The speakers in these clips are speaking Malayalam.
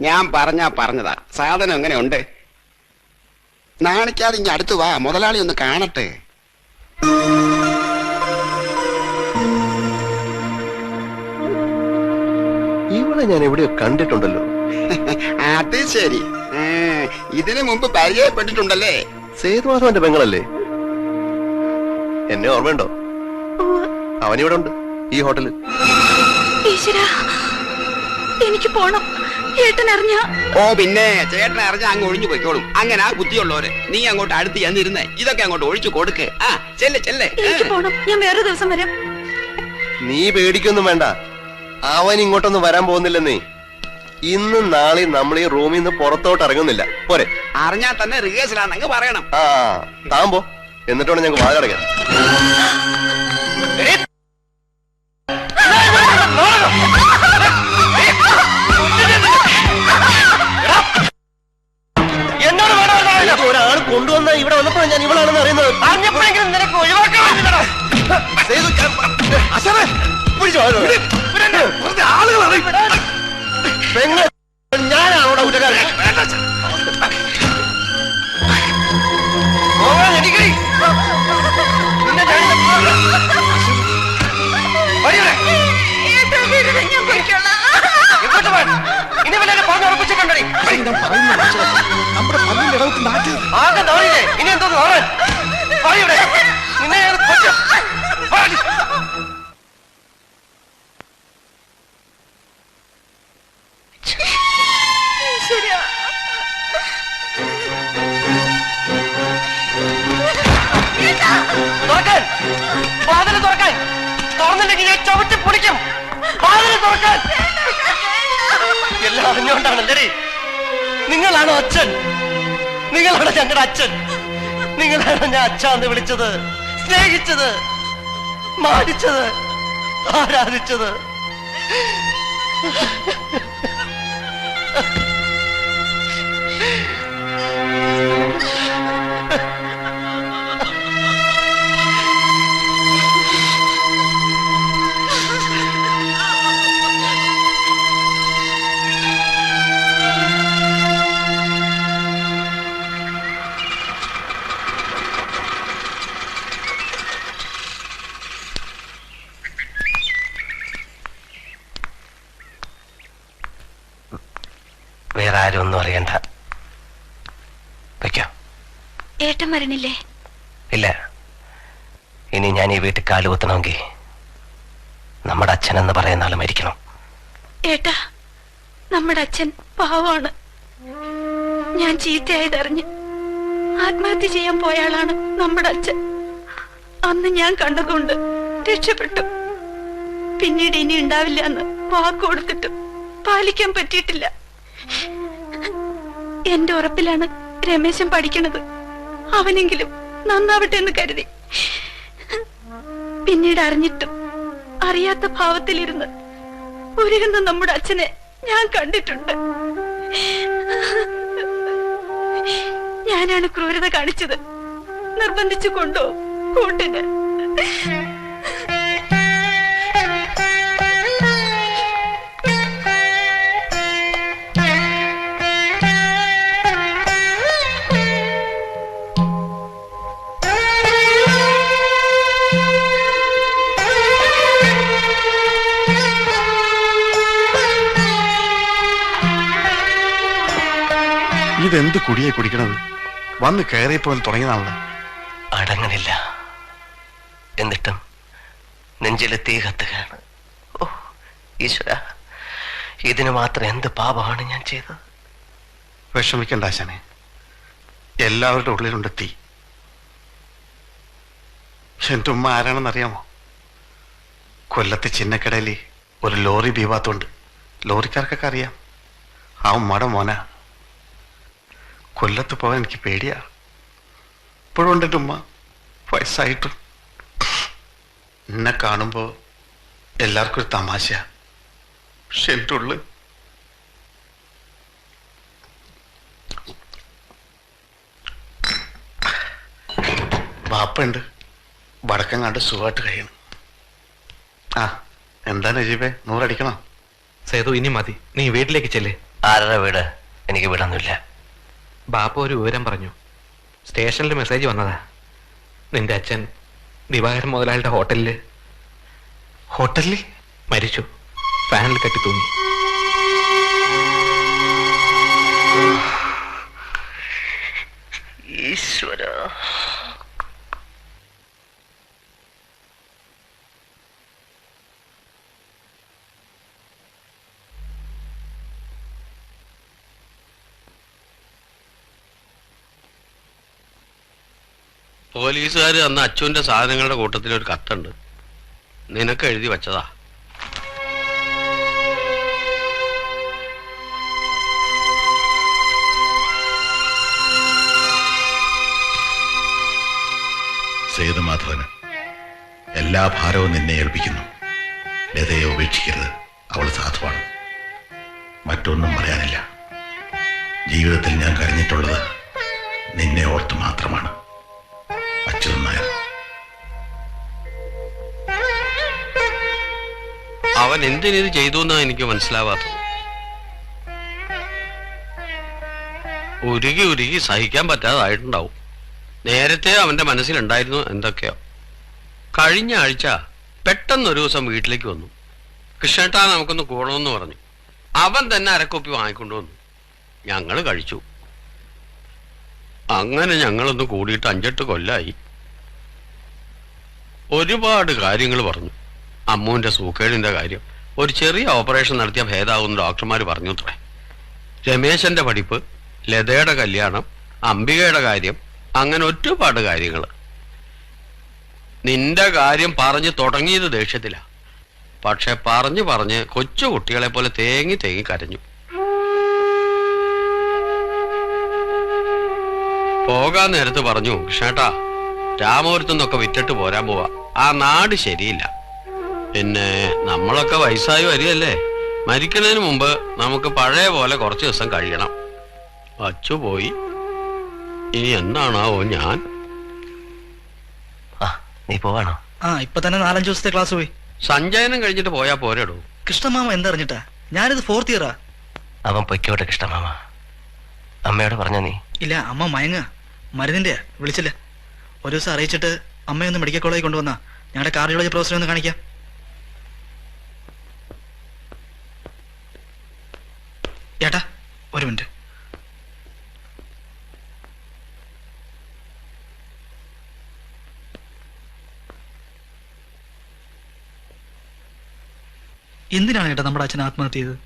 ഞാൻ പറഞ്ഞാ പറഞ്ഞതാ. സാധനം എങ്ങനെ ഉണ്ട് നാണിക്കാതെ ഇനി അടുത്ത് വാ. മുതലാളി ഒന്ന് കാണട്ടെ. ഇവളെ ഞാൻ എവിടെയോ കണ്ടിട്ടുണ്ടല്ലോ. അത് ശരി. ഉം, ഇതിനു മുമ്പ് പരിചയപ്പെട്ടിട്ടുണ്ടല്ലേ? സേതുമാധവന്റെ പെങ്ങളല്ലേ? എന്നെ ഓർമ്മയുണ്ടോ? അവനിവിടെ ഉണ്ട് ഈ ഹോട്ടലിൽ. ഈശ്വരാ എനിക്ക് പോണം. ഏട്ടൻ അറിഞ്ഞ ഓ പിന്നെ ചേട്ടൻ അറിഞ്ഞ അങ്ങ് ഒഴിഞ്ഞു പോയിക്കോളും. അങ്ങനെ ആ ബുദ്ധിയുള്ളവര് നീ അങ്ങോട്ട് അടുത്ത് ചെന്നിരുന്നേ. ഇതൊക്കെ അങ്ങോട്ട് ഒഴിച്ചു കൊടുക്ക്. ആ ചെല്ലെ ചെല്ലെ. എനിക്ക് പോണം. ഞാൻ വേറൊരു ദിവസം വരാം. നീ പേടിക്കൊന്നും വേണ്ട. അവൻ ഇങ്ങോട്ടൊന്നും വരാൻ പോകുന്നില്ലെന്നേ. ഇന്നും നാളെ നമ്മൾ ഈ റൂമിൽ നിന്ന് പുറത്തോട്ട് ഇറങ്ങുന്നില്ല. പോരെ. അറിഞ്ഞാ തന്നെ റിഹേഴ്സലാന്നങ്ങ് പറയണം. ആ താമ്പോ പോ. എന്നിട്ട് വേണം ഞങ്ങൾക്ക് വാതിലടയ്ക്കാൻ. വന്നപ്പോഴാണ് ഞാൻ ഇവളാണെന്ന് അറിയുന്നത് അറിഞ്ഞപ്പോഴെങ്കിലും നിനക്ക് ഒഴിവാക്കാൻ ഞാനാണ് അവിടെ കുറ്റക്കാരൻ. പോകാൻ എനിക്ക് നിന്നെ ഇനി വല്ലവരും പറഞ്ഞ് ഉറപ്പിച്ചിട്ടുണ്ടോടി? ആകെ നാറിയില്ലേ? ഇനി എന്തോ നാറാൻ? പറയൂടെ. നിന്നെ ഞാൻ കൊല്ലും. വാ. ഈശ്വരാ തുറക്കാൻ വാതിൽ തുറക്കാൻ തുറന്നില്ലെങ്കിൽ ഞാൻ ചവിട്ടി പൊളിക്കും വാതിൽ തുറക്കാൻ എല്ലാം അറിഞ്ഞുകൊണ്ടാണല്ലേ നിങ്ങളാണോ അച്ഛൻ? നിങ്ങളാണോ ഞങ്ങളുടെ അച്ഛൻ? നിങ്ങളാണോ ഞാൻ അച്ഛാന്ന് വിളിച്ചത് സ്നേഹിച്ചത് മാനിച്ചത് ആരാധിച്ചത്? വേറെ ആരും അറിയണ്ട. വെക്കോ. ഏട്ടൻ വരണില്ലേ? ഇല്ല. ഇനി ഞാൻ ഈ വീട്ടിൽ കാൽ കുത്തണമെങ്കിൽ നമ്മുടെ അച്ഛൻ എന്ന് പറയുന്ന ആൾ മരിക്കണം. ഏട്ടാ നമ്മുടെ അച്ഛൻ പാവമാണ് ഞാൻ ചീത്തയായതറിഞ്ഞ് ആത്മഹത്യ ചെയ്യാൻ പോയ ആളാണ് നമ്മുടെ അച്ഛൻ. അന്ന് ഞാൻ കണ്ടതുകൊണ്ട് രക്ഷപ്പെട്ടു. പിന്നീട് ഇനി ഉണ്ടാവില്ല എന്ന് വാക്ക് കൊടുത്തിട്ടും പാലിക്കാൻ പറ്റിയിട്ടില്ല. എന്റെ ഉറപ്പിലാണ് രമേശൻ പഠിക്കണത്. അവനെങ്കിലും നന്നാവട്ടെ എന്ന് കരുതി. പിന്നീട് അറിഞ്ഞിട്ടും അറിയാത്ത ഭാവത്തിലിരുന്ന് ഒരുങ്ങുന്ന നമ്മുടെ അച്ഛനെ ഞാൻ കണ്ടിട്ടുണ്ട്. ഞാനാണ് ക്രൂരത കാണിച്ചത്. നിർബന്ധിച്ചു കൊണ്ടോ കൂട്ടിന്? ഇതെന്ത് കുടിയെ കുടിക്കണത്? വന്ന് കയറിയപ്പോൾ തുടങ്ങിയതാണല്ലോ. അടങ്ങണില്ല എന്നിട്ടും നെഞ്ചിലെ തീ കത്തുകയാണ്. ഓ ഈശ്വര ഇതിന് മാത്രം എന്ത് പാപമാണ് ഞാൻ ചെയ്തത്? വിഷമിക്കണ്ട ആശാനെ. എല്ലാവരുടെ ഉള്ളിലുണ്ട് തീ. എന്റെ ഉമ്മ ആരാണെന്നറിയാമോ കൊല്ലത്ത് ചിന്നക്കടയിൽ ഒരു ലോറി ബീവാത്തുണ്ട്. ലോറിക്കാർക്കൊക്കെ അറിയാം. ആ ഉമ്മയുടെ മോന. കൊല്ലത്ത് പോകാൻ എനിക്ക് പേടിയാ. ഇപ്പോഴും ഉണ്ട് ഉമ്മ. വയസ്സായിട്ടും. എന്നെ കാണുമ്പോൾ എല്ലാവർക്കും ഒരു തമാശ പക്ഷെ എന്റെ ഉള്ളിൽ ബാപ്പുണ്ട് വടക്കം കണ്ട് സുഖമായിട്ട് കഴിയണം. ആ എന്താ നജീബേ? നൂറടിക്കണോ? സേതു ഇനി മതി. നീ വീട്ടിലേക്ക് ചെല്ലേ. ആരുടെ വീട്? എനിക്ക് വീടൊന്നുമില്ല. ബാപ്പ ഒരു വിവരം പറഞ്ഞു. സ്റ്റേഷനിൽ മെസ്സേജ് വന്നതാ. നിന്റെ അച്ഛൻ ദിവാകരൻ മുതലാളിയുടെ ഹോട്ടലിൽ ഹോട്ടലിൽ മരിച്ചു. ഫാനിൽ കെട്ടി തൂങ്ങി. ഈശ്വര. പോലീസുകാർ അന്ന് അച്ചുവിന്റെ സാധനങ്ങളുടെ കൂട്ടത്തിൽ ഒരു കത്തുണ്ട്. നിനക്ക് എഴുതി വച്ചതാ. സേതുമാധവന് എല്ലാ ഭാരവും നിന്നെ ഏൽപ്പിക്കുന്നു. ലതയെ ഉപേക്ഷിക്കരുത്. അവൾ സാധുവാണ്. മറ്റൊന്നും പറയാനില്ല. ജീവിതത്തിൽ ഞാൻ കരഞ്ഞിട്ടുള്ളത് നിന്നെ ഓർത്ത് മാത്രമാണ്. അവൻ എന്തിനിത് ചെയ്തു എന്നാ എനിക്ക് മനസ്സിലാവാത്തത്. ഉരുകി ഉരുകി സഹിക്കാൻ പറ്റാതായിട്ടുണ്ടാവും. നേരത്തെ അവന്റെ മനസ്സിലുണ്ടായിരുന്നു എന്തൊക്കെയോ. കഴിഞ്ഞ ആഴ്ച പെട്ടെന്ന് ഒരു ദിവസം വീട്ടിലേക്ക് വന്നു. കൃഷ്ണേട്ടാ നമുക്കൊന്ന് കൂടണമെന്ന് പറഞ്ഞു. അവൻ തന്നെ അരക്കോപ്പി അരക്കൊപ്പി വാങ്ങിക്കൊണ്ടുവന്നു ഞങ്ങൾ കഴിച്ചു. അങ്ങനെ ഞങ്ങളൊന്ന് കൂടിയിട്ട് അഞ്ചെട്ട് കൊല്ലായി. ഒരുപാട് കാര്യങ്ങൾ പറഞ്ഞു. അമ്മുവിന്റെ സൂക്കേടിന്റെ കാര്യം. ഒരു ചെറിയ ഓപ്പറേഷൻ നടത്തിയ ഭേദാവുന്ന ഡോക്ടർമാർ പറഞ്ഞു അത്രേ രമേശന്റെ പഠിപ്പ് ലതയുടെ കല്യാണം അംബികയുടെ കാര്യം അങ്ങനെ ഒരുപാട് കാര്യങ്ങൾ നിന്റെ കാര്യം പറഞ്ഞു തുടങ്ങിയത് ദേഷ്യത്തിലാ. പക്ഷെ പറഞ്ഞു പറഞ്ഞ് കൊച്ചു കുട്ടികളെ പോലെ തേങ്ങി തേങ്ങി കരഞ്ഞു. പോകാൻ നേരത്ത് പറഞ്ഞു കൃഷ്ണേട്ടാ രാമപുരത്തു നിന്നൊക്കെ വിറ്റിട്ട് പോരാൻ പോവാ. ആ നാട് ശരിയില്ല. പിന്നെ നമ്മളൊക്കെ വയസ്സായി വരികയല്ലേ? മരിക്കുന്നതിന് മുമ്പ് നമുക്ക് പഴയ പോലെ കുറച്ച് ദിവസം കഴിയണം. അച്ചു പോയി. ഇനി എന്താണാവോ ഞാൻ? നാലഞ്ചു നീ പോവാണോ? ആ ഇപ്പൊ തന്നെ നാലഞ്ച് ദിവസത്തെ ക്ലാസ് പോയി. സഞ്ചയനം കഴിഞ്ഞിട്ട് പോയാ പോരെടോ. കൃഷ്ണമാമ എന്തറിഞ്ഞിട്ടാ? ഞാനിത് ഫോർത്ത് ഇയറാ അവൻ പൊയ്ക്കോട്ടെ കൃഷ്ണമാമ. അമ്മയോട് പറഞ്ഞ നീ? ഇല്ല അമ്മ മയങ്ങ മരുന്നിന്റെ വിളിച്ചില്ല. ഒരു ദിവസം അറിയിച്ചിട്ട് അമ്മയൊന്ന് മെഡിക്കൽ കോളേജിൽ കൊണ്ടുവന്നാ. ഞങ്ങളുടെ കാർഡിയോളജി പ്രൊഫസറെ ഒന്ന് കാണിക്കാം. ഏട്ടാ ഒരു മിനിറ്റ്. എന്തിനാണ് ഏട്ടാ നമ്മുടെ അച്ഛൻ ആത്മഹത്യ ചെയ്തത്?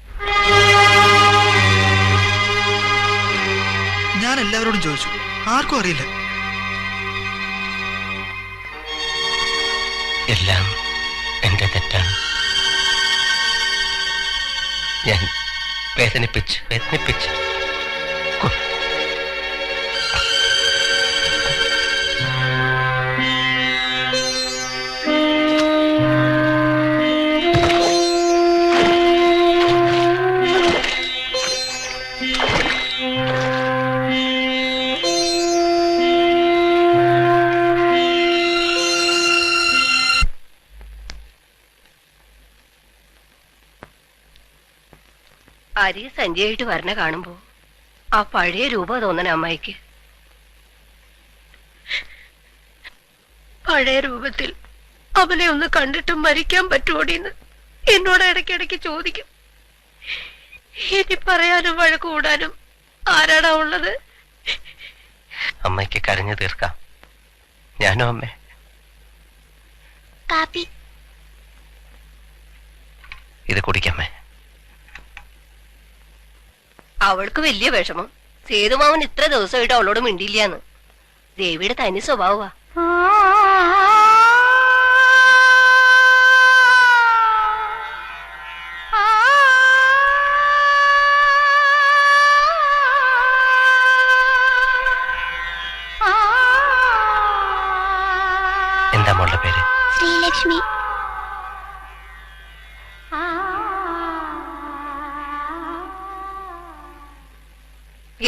ഞാൻ എല്ലാവരോടും ചോദിച്ചു. ആർക്കും അറിയില്ല. എല്ലാം എന്റെ തെറ്റാണ്. ഞാൻ വേദനിപ്പിച്ച് വേദനിപ്പിച്ച്. അരി സഞ്ജയായിട്ട് വരണ കാണുമ്പോ ആ പഴയ രൂപ തോന്നണ അമ്മായിക്ക്. പഴയ രൂപത്തിൽ അവനെ ഒന്ന് കണ്ടിട്ട് മരിക്കാൻ പറ്റുമോടിന്ന് എന്നോട് ഇടയ്ക്കിടയ്ക്ക് ചോദിക്കും. ഇനി പറയാനും വഴക്ക് കൂടാനും ആരാടാ ഉള്ളത്? അമ്മയ്ക്ക് കരഞ്ഞു തീർക്കാം. ഞാനോ അമ്മേ? കാപ്പി. ഇത് കുടിക്കമ്മേ. അവൾക്ക് വലിയ വിഷമം. സേതുമാവൻ ഇത്ര ദിവസമായിട്ട് അവളോട് മിണ്ടിയില്ലാന്ന് ദേവിയുടെ തനി സ്വഭാവമാ.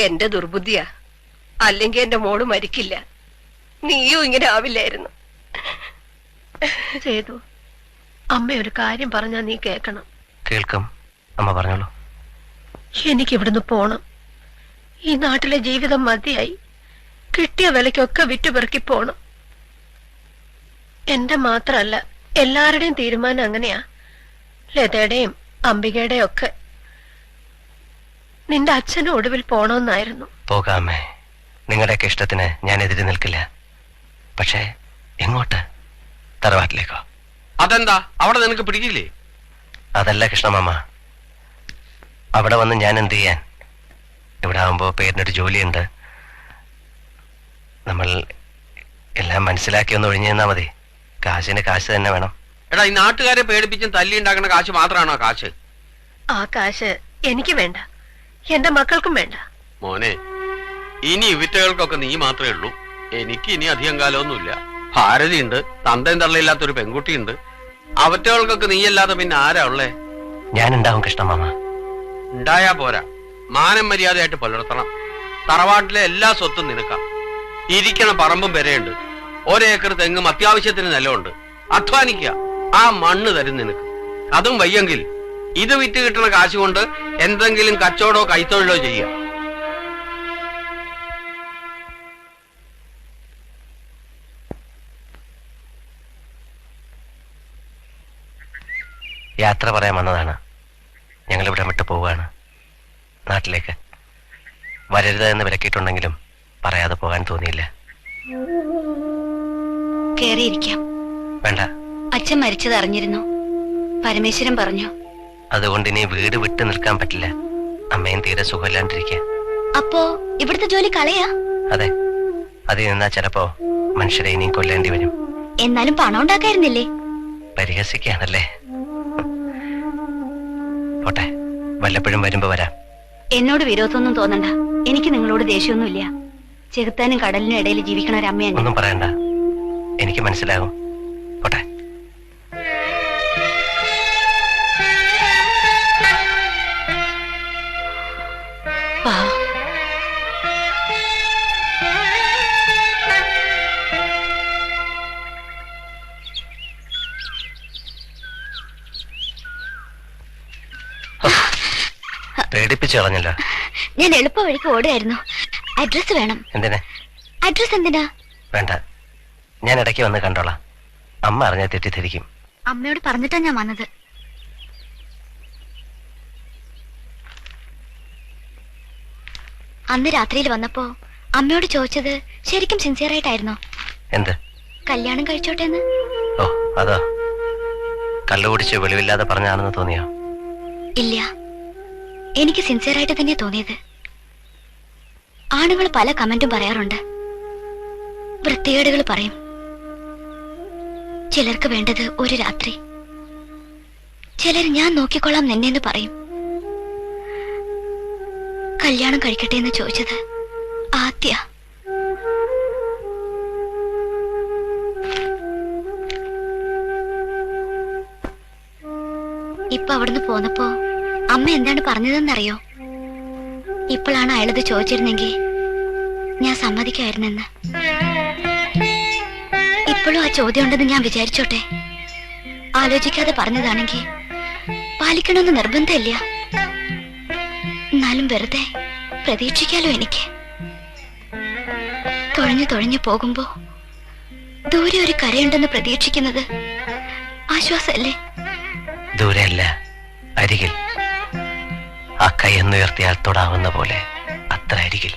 എന്റെ ദുർബുദ്ധിയാ. അല്ലെങ്കിൽ എന്റെ മോൾ മരിക്കില്ല. നീയും ഇങ്ങനെ ആവില്ലായിരുന്നു. ചെയ്തു അമ്മ ഒരു കാര്യം പറഞ്ഞാ നീ കേക്കണം കേൾക്കാം. അമ്മ പറഞ്ഞോളൂ. എനിക്ക് ഇവിടുന്ന് പോണം. ഈ നാട്ടിലെ ജീവിതം മതിയായി. കിട്ടിയ വിലയ്ക്കൊക്കെ വിറ്റുപെറുക്കി പോണം. എന്റെ മാത്രല്ല എല്ലാവരുടെയും തീരുമാനം അങ്ങനെയാ. ലതയുടെയും അംബികയുടെയും ഒക്കെ. നിന്റെ അച്ഛനും ഒടുവിൽ പോണമെന്നായിരുന്നു പോകാമേ. നിങ്ങളുടെയൊക്കെ ഇഷ്ടത്തിന് ഞാൻ എതിര് നിൽക്കില്ല. പക്ഷേ എങ്ങോട്ട്? തറവാട്ടിലേക്കോ? അതെന്താ? അവിടെ നിനക്ക് പിടിക്കില്ലേ? അതല്ല കൃഷ്ണമാമ. അവിടെ വന്ന് ഞാൻ എന്ത് ചെയ്യാൻ? ഇവിടെ ആവുമ്പോൾ പേരിനൊരു ജോലിയുണ്ട്. നമ്മൾ എല്ലാം മനസ്സിലാക്കി ഒന്ന് ഒഴിഞ്ഞു തന്നാ മതി. കാശിന് കാശ് തന്നെ വേണം. എടാ ഈ നാട്ടുകാരെ പേടിപ്പിച്ചും തല്ലി ഉണ്ടാക്കുന്ന കാശ് മാത്രമാണോ കാശ്? ആ കാശ് എനിക്ക് വേണ്ട. എന്റെ മക്കൾക്കും വേണ്ട. മോനെ ഇനി ഇവിറ്റകൾക്കൊക്കെ നീ മാത്രമേ ഉള്ളൂ. എനിക്ക് ഇനി അധികം കാലമൊന്നുമില്ല. തള്ളയില്ലാത്ത ഒരു തള്ളയില്ലാത്തൊരു പെൺകുട്ടിയുണ്ട്. അവറ്റകൾക്കൊക്കെ നീയല്ലാതെ പിന്നെ ആരാ ഉള്ളേ? ഞാൻ ഉണ്ടാവും കൃഷ്ണമാമ ഉണ്ടായാ പോരാ. മാനം മര്യാദയായിട്ട് പുലർത്തണം. തറവാട്ടിലെ എല്ലാ സ്വത്തും നിനക്കാം. ഇരിക്കണ പറമ്പും പെരയുണ്ട്. ഒരേക്കർ തെങ്ങും അത്യാവശ്യത്തിന് നിലമുണ്ട്. അധ്വാനിക്കുക. ആ മണ്ണ് തരും നിനക്ക്. അതും വയ്യെങ്കിൽ ഇത് വിറ്റ് കിട്ടുന്ന കാശ് കൊണ്ട് എന്തെങ്കിലും കച്ചവടോ കൈത്തൊഴിലോ ചെയ്യുക. യാത്ര പറയാൻ വന്നതാണ്. ഞങ്ങൾ ഇവിടെ വിട്ടു പോവുകയാണ്. നാട്ടിലേക്ക്. വരരുത് എന്ന് വിലക്കിയിട്ടുണ്ടെങ്കിലും പറയാതെ പോകാൻ തോന്നിയില്ല. കേറിയിരിക്കാം. വേണ്ട. അച്ഛൻ മരിച്ചത് അറിഞ്ഞിരുന്നു പരമേശ്വരൻ പറഞ്ഞു. അതുകൊണ്ട് ഇനി വീട് വിട്ടു നിൽക്കാൻ പറ്റില്ല. അമ്മയും തീരെ സുഖമില്ലാണ്ടിരിക്കുക. അപ്പോ ഇവിടുത്തെ ജോലി കളയാ? അതെ. അതിൽ നിന്നാ ചിലപ്പോ മനുഷ്യരെ ഇനിയും കൊല്ലേണ്ടി വരും. എന്നാലും പണം ഉണ്ടാക്കായിരുന്നില്ലേ? പരിഹസിക്കാണല്ലേ പോട്ടെ വല്ലപ്പോഴും വരുമ്പോ വരാം. എന്നോട് വിരോധമൊന്നും തോന്നണ്ട. എനിക്ക് നിങ്ങളോട് ദേഷ്യമൊന്നുമില്ല. ചെകുത്താനും കടലിനും ഇടയിൽ ജീവിക്കണ ഒരു അമ്മയാണ് ഒന്നും പറയണ്ട. എനിക്ക് മനസ്സിലാകും പോട്ടെ. പേടിപ്പിച്ചു കളഞ്ഞല്ലോ. ഞാൻ എളുപ്പ വഴിക്ക് ഓടുകയായിരുന്നു അഡ്രസ് വേണം. എന്തിനാ? അഡ്രസ് എന്തിനാ? വേണ്ട. ഞാൻ ഇടയ്ക്ക് വന്ന് കണ്ടോളാം. അമ്മ അറിഞ്ഞാൽ തെറ്റിദ്ധരിക്കും. അമ്മയോട് പറഞ്ഞിട്ടാ ഞാൻ വന്നത്. അന്ന് രാത്രിയിൽ വന്നപ്പോ അമ്മയോട് ചോദിച്ചത് ശരിക്കും സിൻസിയർ ആയിട്ടായിരുന്നോ? എന്ത്? കല്യാണം കഴിച്ചോട്ടെ എന്ന്. ഓ അതോ. വെളിവില്ലാതെ പറഞ്ഞാണെന്ന് തോന്നിയോ? ഇല്ല. എനിക്ക് സിൻസിയർ ആയിട്ട് തന്നെ തോന്നിയത്. ആണുങ്ങൾ പല കമന്റും പറയാറുണ്ട്. വൃത്തികേടുകൾ പറയും. ചിലർക്ക് വേണ്ടത് ഒരു രാത്രി. ചിലർ ഞാൻ നോക്കിക്കൊള്ളാം നിന്നെന്ന് പറയും. കല്യാണം കഴിക്കട്ടെ എന്ന് ചോദിച്ചത് ആദ്യ. ഇപ്പൊ അവിടുന്ന് പോന്നപ്പോ അമ്മ എന്താണ് പറഞ്ഞതെന്നറിയോ? ഇപ്പോഴാണ് അയാളത് ചോദിച്ചിരുന്നെങ്കിൽ ഞാൻ സമ്മതിക്കായിരുന്നെന്ന് ഇപ്പോഴും ആ ചോദ്യം ഉണ്ടെന്ന് ഞാൻ വിചാരിച്ചോട്ടെ. ആലോചിക്കാതെ പറഞ്ഞതാണെങ്കിൽ പാലിക്കണമെന്ന് നിർബന്ധമില്ല. എന്നാലും വെറുതെ പ്രതീക്ഷിക്കാലോ എനിക്ക്. തുഴഞ്ഞു തുഴഞ്ഞു പോകുമ്പോ ദൂരെ ഒരു കരയുണ്ടെന്ന് പ്രതീക്ഷിക്കുന്നത് ആശ്വാസല്ലേ? ദൂരെയല്ല അരികിൽ. ആ കൈ എന്നുയർത്തിയാൽ തൊടാവുന്ന പോലെ അത്ര അരികിൽ.